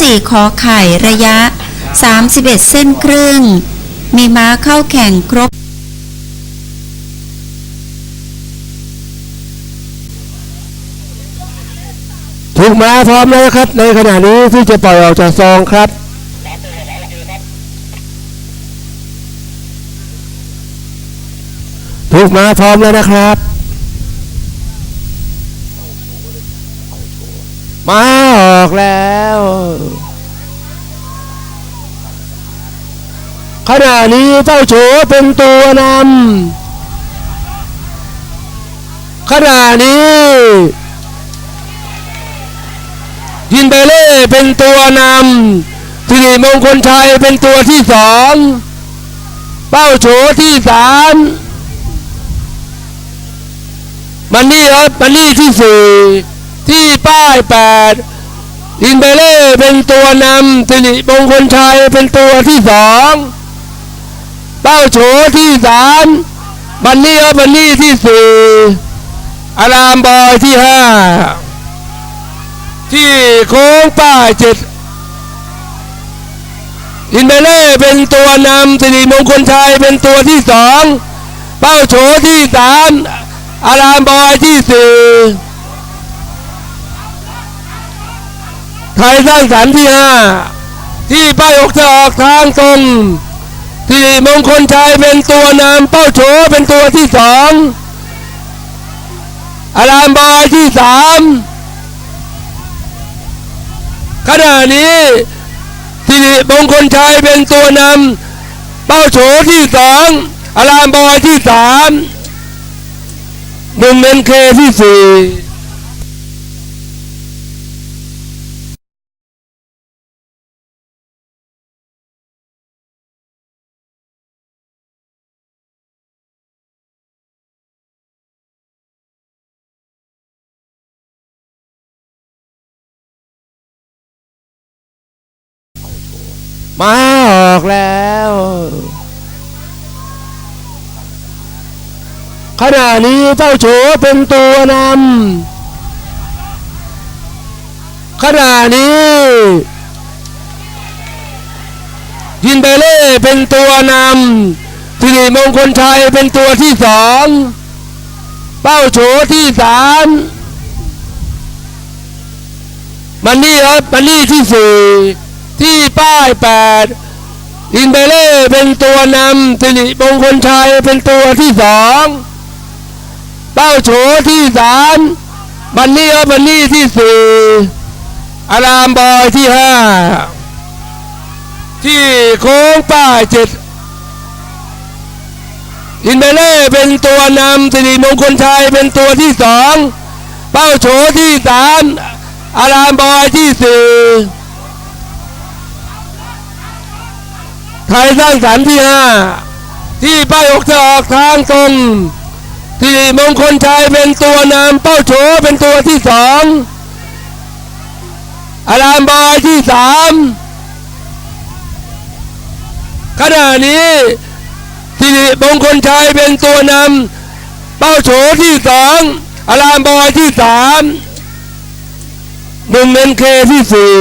สี่ขอไข่ระยะ 31 เส้นครึ่ง มีม้าเข้าแข่งครบ ถูกม้าพร้อมแล้วครับ ในขณะนี้ที่จะปล่อยออกจากซองครับถูกม้าพร้อมแล้วนะครับ มา ออกแล้ว ขณะนี้เจ้าโฉเป็นตัวนำขณะนี้ ยินเบเล่เป็นตัวนำสิริมงคลชัยเป็นตัวที่สองเป้าโฉที่สามมันนี่ครับมันนี่ที่สี่ที่ป้ายแปด ยินเบเล่เป็นตัวนำสิริมงคลชัยเป็นตัวที่สองเป้าโฉที่สามมันนี่ครับมันนี่ที่สี่อารามบอยที่ห้าที่โค้งป้ายเจ็ดอินเบเล่เป็นตัวนำสิริมงคลชัยเป็นตัวที่สองเป้าโฉที่สามอารามบอยที่สี่ ไทยสร้างสรรค์ที่ห้าที่ป้ายอกจะออกทางตรงสิริมงคลชัยเป็นตัวนำเป้าโฉเป็นตัวที่สองอารามบอยที่สามขณะนี้สิริมงคลชัยเป็นตัวนำเป้าโฉที่สองอารามบอยที่สามหนุ่มเอ็นเคที่สี่ มาออกแล้ว ขณะนี้เจ้าโฉเป็นตัวนำขณะนี้ ยินเบเล่เป็นตัวนำสิริมงคลชัยเป็นตัวที่สองเป้าโฉที่สามมันนี่ครับมันนี่ที่สี่ ที่ป้ายแปดอินเบเล่เป็นตัวนำสิริมงคลชัยเป็นตัวที่สองเป้าโฉที่สามมันนี่ครับมันนี่ที่สี่อารามบอยที่ห้าที่โค้งป้ายเจ็ดอินเบเล่เป็นตัวนำสิริมงคลชัยเป็นตัวที่สองเป้าโฉที่สามอารามบอยที่สี่ ทยสร้างสรรค์ที่ห้าที่ป้ายอกจะออกทางตรงที่มงคลชัยเป็นตัวนำเป้าโฉเป็นตัวที่สองอารามบอยที่สามขณะนี้สิริมงคลชัยเป็นตัวนำเป้าโฉที่สองอารามบอยที่สามหนุ่มเอ็นเคที่สี่